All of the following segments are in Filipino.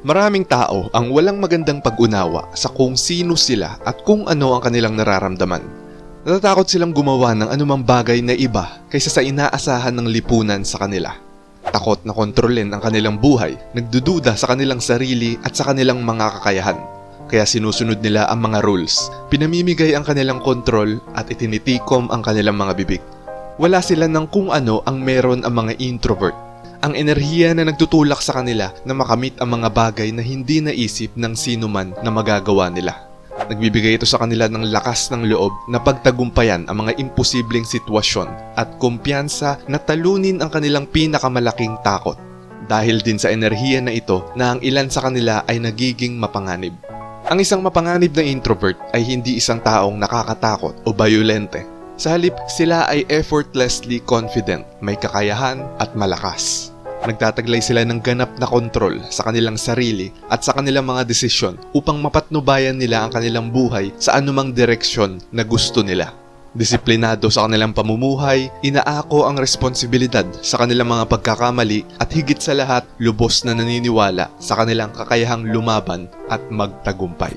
Maraming tao ang walang magandang pag-unawa sa kung sino sila at kung ano ang kanilang nararamdaman. Natatakot silang gumawa ng anumang bagay na iba kaysa sa inaasahan ng lipunan sa kanila. Takot na kontrolin ang kanilang buhay, nagdududa sa kanilang sarili at sa kanilang mga kakayahan. Kaya sinusunod nila ang mga rules, pinamimigay ang kanilang kontrol at itinitikom ang kanilang mga bibig. Wala sila ng kung ano ang meron ang mga introvert ang enerhiya na nagtutulak sa kanila na makamit ang mga bagay na hindi naisip ng sino man na magagawa nila. Nagbibigay ito sa kanila ng lakas ng loob na pagtagumpayan ang mga imposibleng sitwasyon at kumpiyansa na talunin ang kanilang pinakamalaking takot. Dahil din sa enerhiya na ito na ang ilan sa kanila ay nagiging mapanganib. Ang isang mapanganib na introvert ay hindi isang taong nakakatakot o violente. Sa halip, sila ay effortlessly confident, may kakayahan at malakas. Nagtataglay sila ng ganap na kontrol sa kanilang sarili at sa kanilang mga desisyon upang mapatnubayan nila ang kanilang buhay sa anumang direksyon na gusto nila. Disiplinado sa kanilang pamumuhay, inaako ang responsibilidad sa kanilang mga pagkakamali at higit sa lahat, lubos na naniniwala sa kanilang kakayahang lumaban at magtagumpay.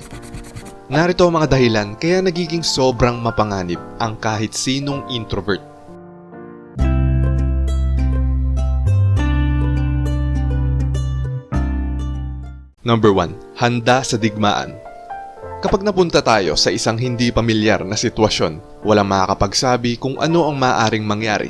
Narito ang mga dahilan kaya nagiging sobrang mapanganib ang kahit sinong introvert. Number 1. Handa sa digmaan. Kapag napunta tayo sa isang hindi pamilyar na sitwasyon, walang makakapagsabi kung ano ang maaaring mangyari.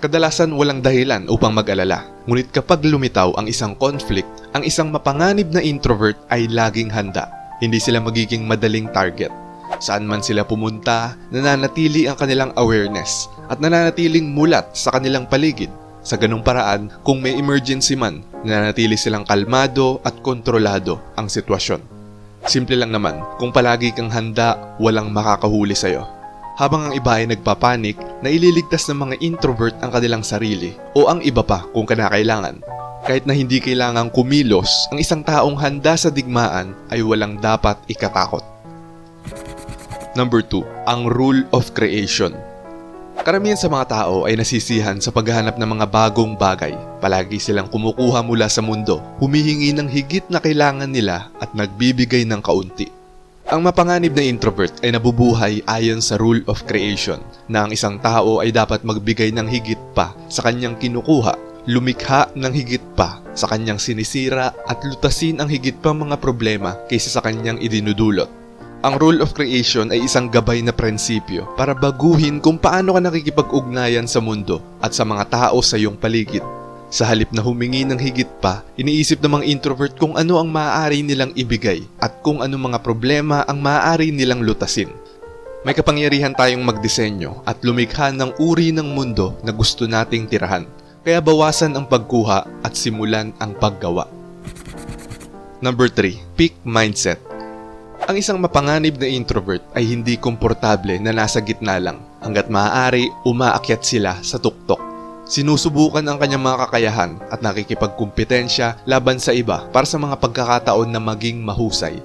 Kadalasan walang dahilan upang mag-alala. Ngunit kapag lumitaw ang isang conflict, ang isang mapanganib na introvert ay laging handa. Hindi sila magiging madaling target. Saan man sila pumunta, nananatili ang kanilang awareness at nananatiling mulat sa kanilang paligid. Sa ganung paraan, kung may emergency man, nananatili silang kalmado at kontrolado ang sitwasyon. Simple lang naman, kung palagi kang handa, walang makakahuli sa'yo. Habang ang iba ay nagpapanik, na ililigtas ng mga introvert ang kanilang sarili o ang iba pa kung kanakailangan. Kahit na hindi kailangang kumilos, ang isang taong handa sa digmaan ay walang dapat ikatakot. Number 2, ang rule of creation. Karamihan sa mga tao ay nasisihan sa paghahanap ng mga bagong bagay. Palagi silang kumukuha mula sa mundo, humihingi ng higit na kailangan nila at nagbibigay ng kaunti. Ang mapanganib na introvert ay nabubuhay ayon sa rule of creation na ang isang tao ay dapat magbigay ng higit pa sa kanyang kinukuha, lumikha ng higit pa sa kanyang sinisira at lutasin ang higit pa mga problema kaysa sa kanyang idinudulot. Ang rule of creation ay isang gabay na prinsipyo para baguhin kung paano ka nakikipag-ugnayan sa mundo at sa mga tao sa iyong paligid. Sa halip na humingi ng higit pa, iniisip ng mga introvert kung ano ang maaari nilang ibigay at kung ano mga problema ang maaari nilang lutasin. May kapangyarihan tayong magdisenyo at lumikha ng uri ng mundo na gusto nating tirahan. Kaya bawasan ang pagkuha at simulan ang paggawa. Number 3. Peak Mindset ang isang mapanganib na introvert ay hindi komportable na nasa gitna lang hanggat maaari umaakyat sila sa tuktok. Sinusubukan ang kanyang mga kakayahan at nakikipagkumpetensya laban sa iba para sa mga pagkakataon na maging mahusay.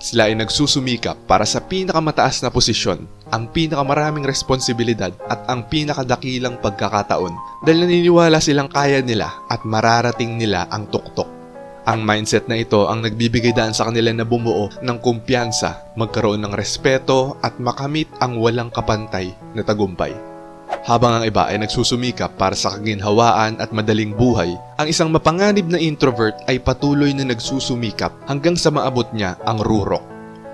Sila ay nagsusumikap para sa pinakamataas na posisyon, ang pinakamaraming responsibilidad at ang pinakadakilang pagkakataon dahil naniniwala silang kaya nila at mararating nila ang tuktok. Ang mindset na ito ang nagbibigay daan sa kanila na bumuo ng kumpiyansa, magkaroon ng respeto at makamit ang walang kapantay na tagumpay. Habang ang iba ay nagsusumikap para sa kaginhawaan at madaling buhay, ang isang mapanganib na introvert ay patuloy na nagsusumikap hanggang sa maabot niya ang rurok.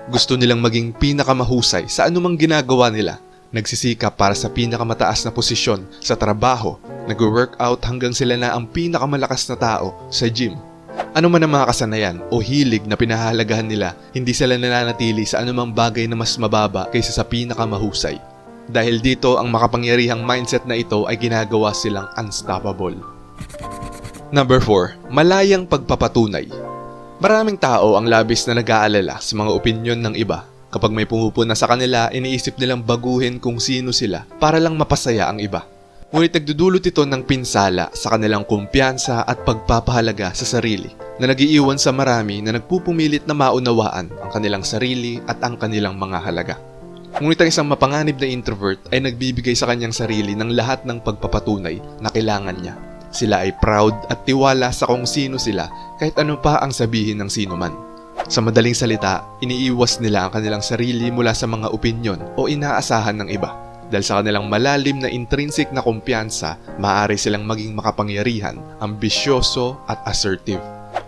Gusto nilang maging pinakamahusay sa anumang ginagawa nila. Nagsisikap para sa pinakamataas na posisyon sa trabaho, nag-workout hanggang sila na ang pinakamalakas na tao sa gym ano man ang mga kasanayan o hilig na pinahalagahan nila, hindi sila nananatili sa anumang bagay na mas mababa kaysa sa pinakamahusay. Dahil dito, ang makapangyarihang mindset na ito ay ginagawa silang unstoppable. Number 4. Malayang pagpapatunay. Maraming tao ang labis na nag-aalala sa mga opinyon ng iba. Kapag may pumupuna sa kanila, iniisip nilang baguhin kung sino sila para lang mapasaya ang iba. Ngunit nagdudulot ito ng pinsala sa kanilang kumpiyansa at pagpapahalaga sa sarili na nagiiwan sa marami na nagpupumilit na maunawaan ang kanilang sarili at ang kanilang mga halaga. Ngunit ang isang mapanganib na introvert ay nagbibigay sa kanyang sarili ng lahat ng pagpapatunay na kailangan niya. Sila ay proud at tiwala sa kung sino sila kahit ano pa ang sabihin ng sino man. Sa madaling salita, iniiwas nila ang kanilang sarili mula sa mga opinyon o inaasahan ng iba. Dahil sa kanilang malalim na intrinsic na kumpiyansa, maaari silang maging makapangyarihan, ambisyoso at assertive.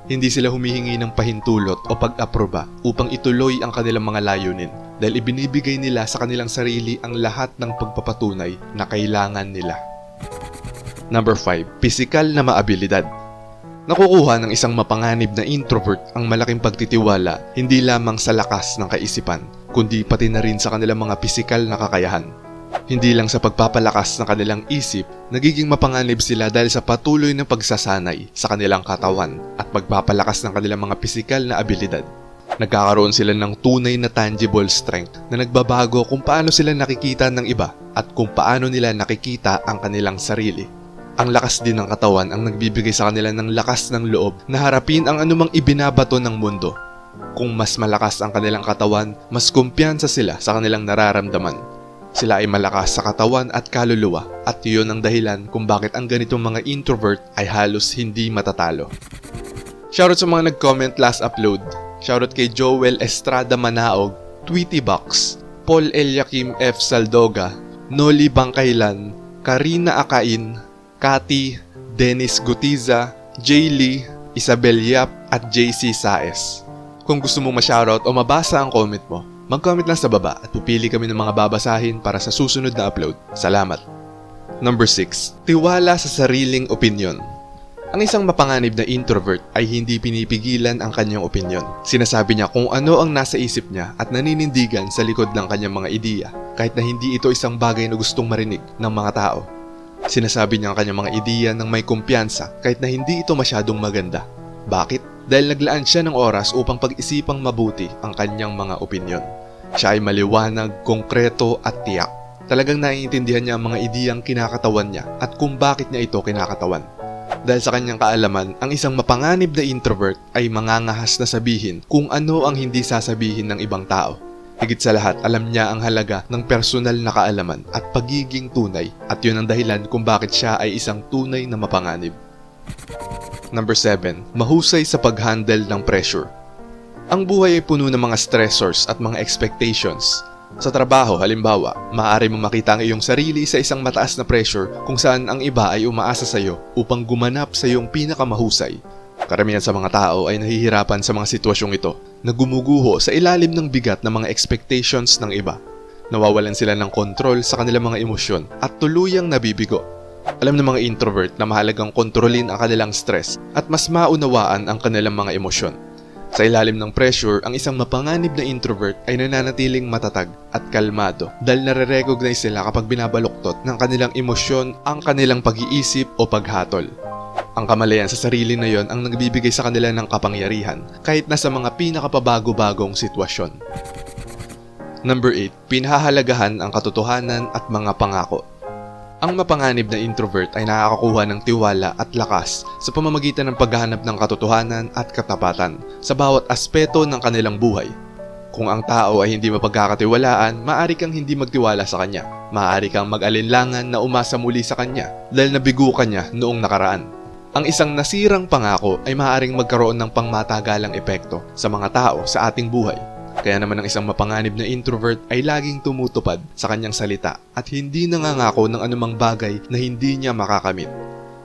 Hindi sila humihingi ng pahintulot o pag-aproba upang ituloy ang kanilang mga layunin dahil ibinibigay nila sa kanilang sarili ang lahat ng pagpapatunay na kailangan nila. Number 5. Pisikal na maabilidad. Nakukuha ng isang mapanganib na introvert ang malaking pagtitiwala hindi lamang sa lakas ng kaisipan, kundi pati na rin sa kanilang mga pisikal na kakayahan. Hindi lang sa pagpapalakas ng kanilang isip, nagiging mapanganib sila dahil sa patuloy na pagsasanay sa kanilang katawan at pagpapalakas ng kanilang mga pisikal na abilidad. Nagkakaroon sila ng tunay na tangible strength na nagbabago kung paano sila nakikita ng iba at kung paano nila nakikita ang kanilang sarili. Ang lakas din ng katawan ang nagbibigay sa kanila ng lakas ng loob na harapin ang anumang ibinabato ng mundo. Kung mas malakas ang kanilang katawan, mas kumpiyansa sila sa kanilang nararamdaman. Sila ay malakas sa katawan at kaluluwa at iyon ang dahilan kung bakit ang ganitong mga introvert ay halos hindi matatalo. Shoutout sa mga nag-comment last upload. Shoutout kay Joel Estrada Manaog, Tweety Box, Paul Eliakim F. Saldoga, Noli Bangkailan, Karina Akain, Kati, Dennis Gutiza, Jay Lee, Isabel Yap at JC Saes. Kung gusto mong ma-shoutout o mabasa ang comment mo, mag-comment lang sa baba at pupili kami ng mga babasahin para sa susunod na upload. Salamat! Number 6. Tiwala sa sariling opinion. Ang isang mapanganib na introvert ay hindi pinipigilan ang kanyang opinion. Sinasabi niya kung ano ang nasa isip niya at naninindigan sa likod ng kanyang mga ideya kahit na hindi ito isang bagay na gustong marinig ng mga tao. Sinasabi niya ang kanyang mga ideya ng may kumpiyansa kahit na hindi ito masyadong maganda. Bakit? Dahil naglaan siya ng oras upang pag-isipang mabuti ang kanyang mga opinyon. Siya ay maliwanag, konkreto at tiyak. Talagang naiintindihan niya ang mga ideyang kinakatawan niya at kung bakit niya ito kinakatawan. Dahil sa kanyang kaalaman, ang isang mapanganib na introvert ay mangangahas na sabihin kung ano ang hindi sasabihin ng ibang tao. Higit sa lahat, alam niya ang halaga ng personal na kaalaman at pagiging tunay at yun ang dahilan kung bakit siya ay isang tunay na mapanganib. Number 7. Mahusay sa pag-handle ng pressure. Ang buhay ay puno ng mga stressors at mga expectations. Sa trabaho, halimbawa, maaari mong makita ang iyong sarili sa isang mataas na pressure kung saan ang iba ay umaasa sa iyo upang gumanap sa iyong pinakamahusay. Karamihan sa mga tao ay nahihirapan sa mga sitwasyong ito na gumuguho sa ilalim ng bigat ng mga expectations ng iba. Nawawalan sila ng kontrol sa kanilang mga emosyon at tuluyang nabibigo. Alam ng mga introvert na mahalagang kontrolin ang kanilang stress at mas maunawaan ang kanilang mga emosyon. Sa ilalim ng pressure, ang isang mapanganib na introvert ay nananatiling matatag at kalmado dahil nare-recognize sila kapag binabaluktot ng kanilang emosyon ang kanilang pag-iisip o paghatol. Ang kamalayan sa sarili na yon ang nagbibigay sa kanila ng kapangyarihan kahit na sa mga pinakapabago-bagong sitwasyon. Number 8. Pinahahalagahan ang katotohanan at mga pangako. Ang mapanganib na introvert ay nakakakuha ng tiwala at lakas sa pamamagitan ng paghahanap ng katotohanan at katapatan sa bawat aspeto ng kanilang buhay. Kung ang tao ay hindi mapagkakatiwalaan, maaari kang hindi magtiwala sa kanya. Maaari kang mag-alinlangan na umasa muli sa kanya dahil nabigo ka niya noong nakaraan. Ang isang nasirang pangako ay maaaring magkaroon ng pangmatagalang epekto sa mga tao sa ating buhay. Kaya naman ang isang mapanganib na introvert ay laging tumutupad sa kanyang salita at hindi nangangako ng anumang bagay na hindi niya makakamit.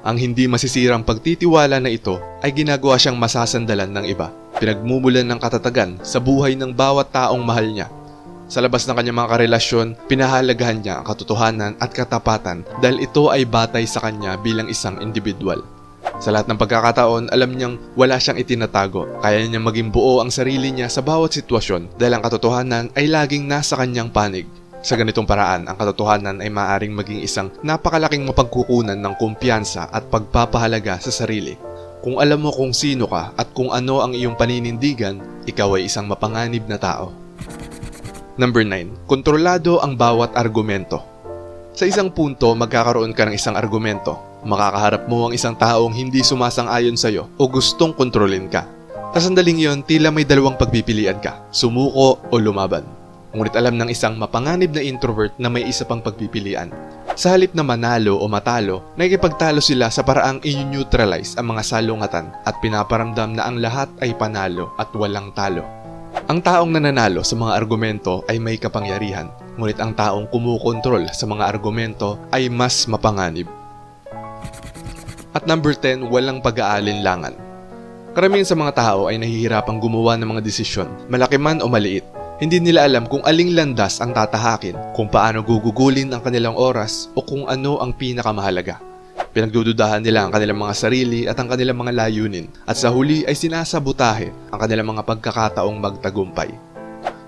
Ang hindi masisirang pagtitiwala na ito ay ginagawa siyang masasandalan ng iba, pinagmumulan ng katatagan sa buhay ng bawat taong mahal niya. Sa labas ng kanyang mga karelasyon, pinahalagahan niya ang katotohanan at katapatan dahil ito ay batay sa kanya bilang isang individual. Sa lahat ng pagkakataon, alam niyang wala siyang itinatago. Kaya niyang maging buo ang sarili niya sa bawat sitwasyon dahil ang katotohanan ay laging nasa kanyang panig. Sa ganitong paraan, ang katotohanan ay maaaring maging isang napakalaking mapagkukunan ng kumpiyansa at pagpapahalaga sa sarili. Kung alam mo kung sino ka at kung ano ang iyong paninindigan, ikaw ay isang mapanganib na tao. Number 9. Kontrolado ang bawat argumento. Sa isang punto, magkakaroon ka ng isang argumento. Makakaharap mo ang isang taong hindi sumasang-ayon sa'yo o gustong kontrolin ka. Sa sandaling yon, tila may dalawang pagpipilian ka, sumuko o lumaban. Ngunit alam ng isang mapanganib na introvert na may isa pang pagpipilian. Sa halip na manalo o matalo, nakikipagtalo sila sa paraang i-neutralize ang mga salungatan at pinaparamdam na ang lahat ay panalo at walang talo. Ang taong nananalo sa mga argumento ay may kapangyarihan, ngunit ang taong kumukontrol sa mga argumento ay mas mapanganib. At number 10, walang pag-aalinlangan. Karamihan sa mga tao ay nahihirapang gumawa ng mga desisyon, malaki man o maliit. Hindi nila alam kung aling landas ang tatahakin, kung paano gugugulin ang kanilang oras o kung ano ang pinakamahalaga. Pinagdududahan nila ang kanilang mga sarili at ang kanilang mga layunin at sa huli ay sinasabutahe ang kanilang mga pagkakataong magtagumpay.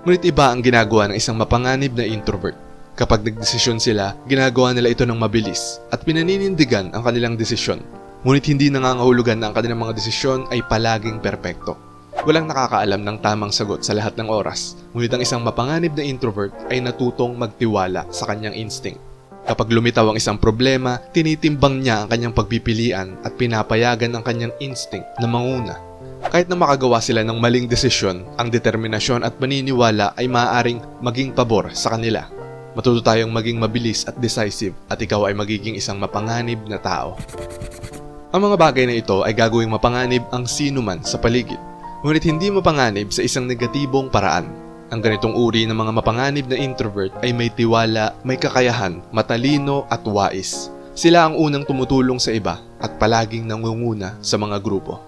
Ngunit iba ang ginagawa ng isang mapanganib na introvert. Kapag nagdesisyon sila, ginagawa nila ito ng mabilis at pinaninindigan ang kanilang desisyon. Ngunit hindi nangangahulugan na ang kanilang mga desisyon ay palaging perpekto. Walang nakakaalam ng tamang sagot sa lahat ng oras, ngunit ang isang mapanganib na introvert ay natutong magtiwala sa kanyang instinct. Kapag lumitaw ang isang problema, tinitimbang niya ang kanyang pagpipilian at pinapayagan ang kanyang instinct na manguna. Kahit na makagawa sila ng maling desisyon, ang determinasyon at paniniwala ay maaaring maging pabor sa kanila. Matuto tayong maging mabilis at decisive at ikaw ay magiging isang mapanganib na tao. Ang mga bagay na ito ay gagawing mapanganib ang sino man sa paligid, ngunit hindi mapanganib sa isang negatibong paraan. Ang ganitong uri ng mga mapanganib na introvert ay may tiwala, may kakayahan, matalino at wais. Sila ang unang tumutulong sa iba at palaging nangunguna sa mga grupo.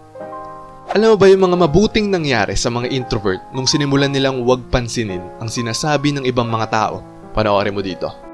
Alam mo ba yung mga mabuting nangyari sa mga introvert nung sinimulan nilang huwag pansinin ang sinasabi ng ibang mga tao? Panoorin mo dito.